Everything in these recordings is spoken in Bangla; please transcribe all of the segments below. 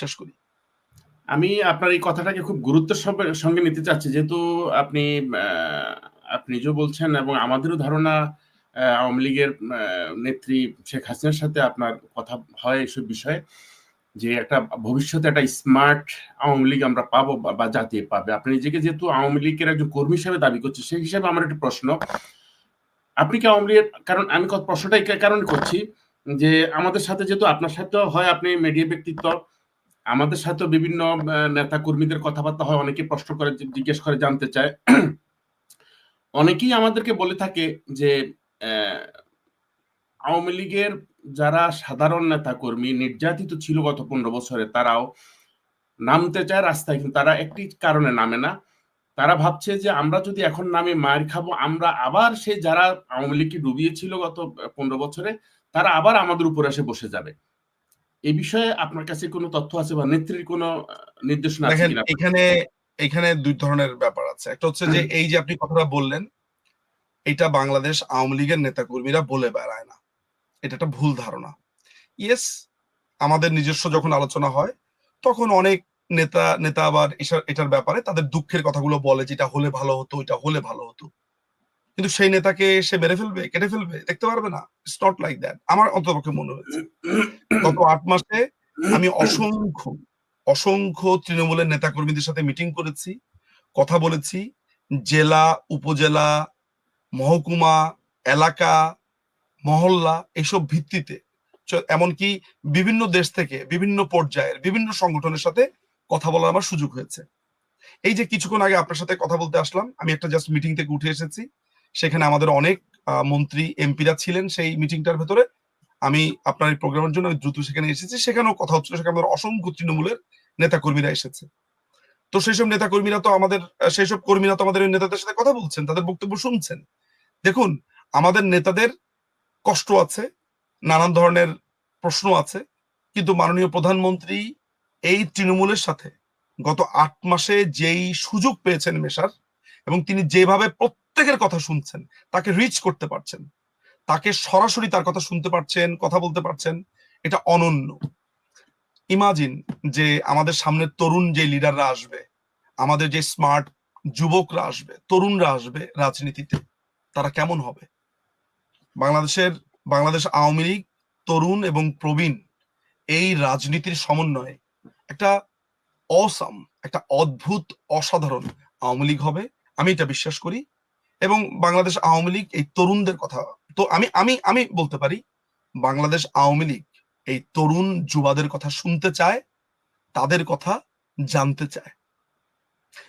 বিশ্বাস করি। আমি আপনার এই কথাটাকে খুব গুরুত্বের সঙ্গে- নিতে চাচ্ছি। যেহেতু আপনি আপনি নিজেও বলছেন এবং আমাদেরও ধারণা আওয়ামী লীগের নেত্রী শেখ হাসিনার সাথে আপনার কথা হয় এসব বিষয়ে, যে একটা ভবিষ্যতে একটা স্মার্ট আওয়ামী লীগ আমরা পাবো বা- জাতীয় পাবে। আপনি নিজেকে যেহেতু আওয়ামী লীগের একজন কর্মী হিসাবে দাবি করছে সেই হিসাবে আমার একটা প্রশ্ন। আপনি কি আওয়ামী লীগের, কারণ আমি কথা- প্রশ্নটা এই কারণে করছি যে আমাদের সাথে যেহেতু আপনার সাথেও হয়, আপনি মিডিয়া ব্যক্তিত্ব আমাদের সাথে বিভিন্ন নেতা কর্মীদের কথাবার্তা হয়। অনেকে প্রশ্ন করে জিজ্ঞেস করে, জানতে চায়। অনেকেই আমাদেরকে বলে থাকে যে আওয়ামী লীগের যারা সাধারণ নেতা কর্মী নির্যাতিত ছিল গত পনেরো বছরে, তারাও নামতে চায় রাস্তায়, কিন্তু তারা একটি কারণে নামে না। তারা ভাবছে যে, আমরা যদি এখন নামে মার খাব, আমরা আবার সে যারা আওয়ামী লীগকে ডুবিয়েছিল গত পনেরো বছরে, তারা আবার আমাদের উপর এসে বসে যাবে। এই বিষয়ে আপনার কাছে কোনো তথ্য আছে বা নেত্রীর কোনো নির্দেশনা আছে কিনা? এখানে এখানে দুই ধরনের ব্যাপার আছে। একটা হচ্ছে যে এই যে আপনি কথাটা বললেন এটা বাংলাদেশ আওয়ামী লীগের নেতাকর্মীরা বলে বেড়ায় না। এটা একটা ভুল ধারণা। ইয়েস আমাদের নিজস্ব যখন আলোচনা হয় তখন অনেক নেতা নেতা আবার এটার ব্যাপারে তাদের দুঃখের কথাগুলো বলে যে এটা হলে ভালো হতো এটা হলে ভালো হতো। কিন্তু সেই নেতাকে সে মেরে ফেলবে, কেটে ফেলবে, দেখতে পারবে না। ইটস নট লাইক দ্যাট আমার অন্তপক্ষে মনে হয়েছে। গত আট মাসে আমি অসংখ্য অসংখ্য তৃণমূলের নেতাকর্মীদের সাথে মিটিং করেছি, কথা বলেছি। জেলা, উপজেলা, মহকুমা, এলাকা, মহল্লা, এসব ভিত্তিতে। এমনকি বিভিন্ন দেশ থেকে, বিভিন্ন পর্যায়ের, বিভিন্ন সংগঠনের সাথে কথা বলার আমার সুযোগ হয়েছে। এই যে কিছুক্ষণ আগে আপনার সাথে কথা বলতে আসলাম, আমি একটা জাস্ট মিটিং থেকে উঠে এসেছি। সেখানে আমাদের অনেক মন্ত্রী, এমপিরা ছিলেন সেই মিটিংটার ভেতরে। আমি আপনার এই প্রোগ্রামের জন্য দ্রুত সেখানে এসেছি। সেখানেও কথা হচ্ছিল, সেখানে আমাদের অসংখ্য তৃণমূলের নেতাকর্মীরা এসেছে। তো সেই সব নেতাকর্মীরা তো আমাদের সেই সব কর্মীরা তো আমাদের নেতাদের সাথে কথা বলছেন, তাদের বক্তব্য শুনছেন। দেখুন, আমাদের নেতাদের কষ্ট আছে, নানান ধরনের প্রশ্ন আছে, কিন্তু মাননীয় প্রধানমন্ত্রী এই তৃণমূলের সাথে গত আট মাসে যেই সুযোগ পেয়েছেন মেশার এবং তিনি যেভাবে প্রত্যেকের কথা শুনছেন, তাকে রিচ করতে পারছেন, তাকে সরাসরি তার কথা শুনতে পারছেন, কথা বলতে পারছেন, এটা অনন্য। ইমাজিন যে আমাদের সামনে তরুণ যে লিডাররা আসবে, আমাদের যে স্মার্ট যুবকরা আসবে, তরুণরা আসবে রাজনীতিতে, তারা কেমন হবে? বাংলাদেশের, বাংলাদেশ আওয়ামী লীগ, তরুণ এবং প্রবীণ, এই রাজনীতির সমন্বয়ে একটা অসাম একটা অদ্ভুত, অসাধারণ আওয়ামী লীগ হবে। আমি এটা বিশ্বাস করি এবং বাংলাদেশ আওয়ামী লীগ এই তরুণদের কথা। তো আমি আমি আমি বলতে পারি, বাংলাদেশ আওয়ামী লীগ এই তরুণ যুবাদের কথা শুনতে চায়, তাদের কথা জানতে চায়।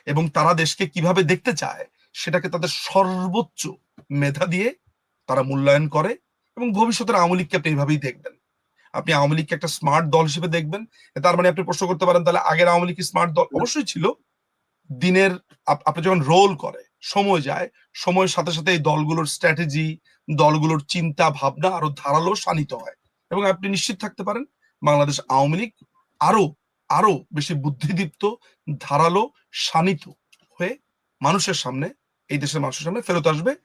এবং তারা দেশকে কীভাবে দেখতে চায়, সেটাকে তাদের সর্বোচ্চ মেধা দিয়ে তারা মূল্যায়ন করে এবং ভবিষ্যতের আওয়ামী লীগকে আপনি এইভাবেই দেখবেন। আপনি আওয়ামী লীগকে একটা স্মার্ট দল হিসেবে দেখবেন। তার মানে আপনি প্রশ্ন করতে পারেন, তাহলে আগের আওয়ামী লীগ স্মার্ট দল? অবশ্যই ছিল। দিনের আপ- আপনি যখন রোল করে সময় যায়। সময়ের সাথে সাথে এই দলগুলোর স্ট্র্যাটেজি দলগুলোর চিন্তা, ভাবনা আরও ধারালো শানিত হয়। এবং আপনি নিশ্চিত থাকতে পারেন, বাংলাদেশ আওয়ামী লীগ আরও আরও বেশি বুদ্ধিদীপ্ত, ধারালো, শানিত হয়ে মানুষের সামনে, এই দেশের মানুষের সামনে ফেরত আসবে।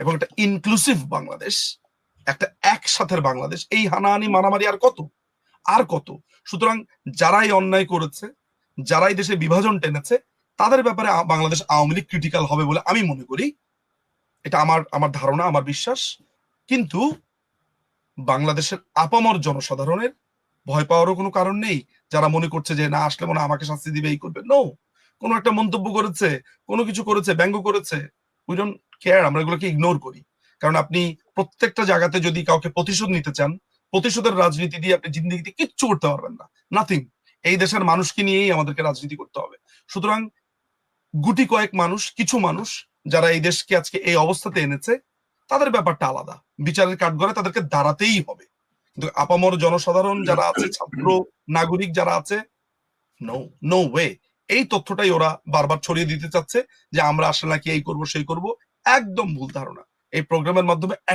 এবং একটা ইনক্লুসিভ বাংলাদেশ, একটা একসাথের বাংলাদেশ, এই হানাহানি, মারামারি আর কত? আর কত? সুতরাং যারাই অন্যায় করেছে, যারাই দেশে বিভাজন টেনেছে তাদের ব্যাপারে বাংলাদেশ আওয়ামী লীগ ক্রিটিক্যাল হবে বলে আমি মনে করি। এটা আমার আমার ধারণা, আমার বিশ্বাস। কিন্তু বাংলাদেশের আপামর জনসাধারণের ভয় পাওয়ারও কোনো কারণ নেই। যারা মনে করছে যে, না, আসলে মনে আমাকে শাস্তি দিবে, এই করবে। নো কোনো একটা মন্তব্য করেছে, কোনো কিছু করেছে, ব্যঙ্গ করেছে উই ডোন্ট কেয়ার আমরা এগুলোকে ইগনোর করি। কারণ আপনি প্রত্যেকটা জায়গাতে যদি কাউকে প্রতিশোধ নিতে চান, প্রতিশোধের রাজনীতি দিয়ে আপনি জিন্দিগিতে কিচ্ছু করতে পারবেন না। নাথিং এই দেশের মানুষকে নিয়েই আমাদেরকে রাজনীতি করতে হবে। সুতরাং গুটি কয়েক মানুষ, কিছু মানুষ যারা এই দেশকে আজকে এই অবস্থাতে এনেছে, তাদের ব্যাপারটা আলাদা। বিচারের কাঠগড়ে তাদেরকে দাঁড়াতেই হবে। কিন্তু আপামর জনসাধারণ যারা আছে, ছাত্র নাগরিক যারা আছে নো নো ওয়ে এই তথ্যটাই ওরা বারবার ছড়িয়ে দিতে চাচ্ছে যে আমরা আসলে নাকি এই করব, সেই করব, একদম ভুল ধারণা। এই প্রোগ্রামের মাধ্যমে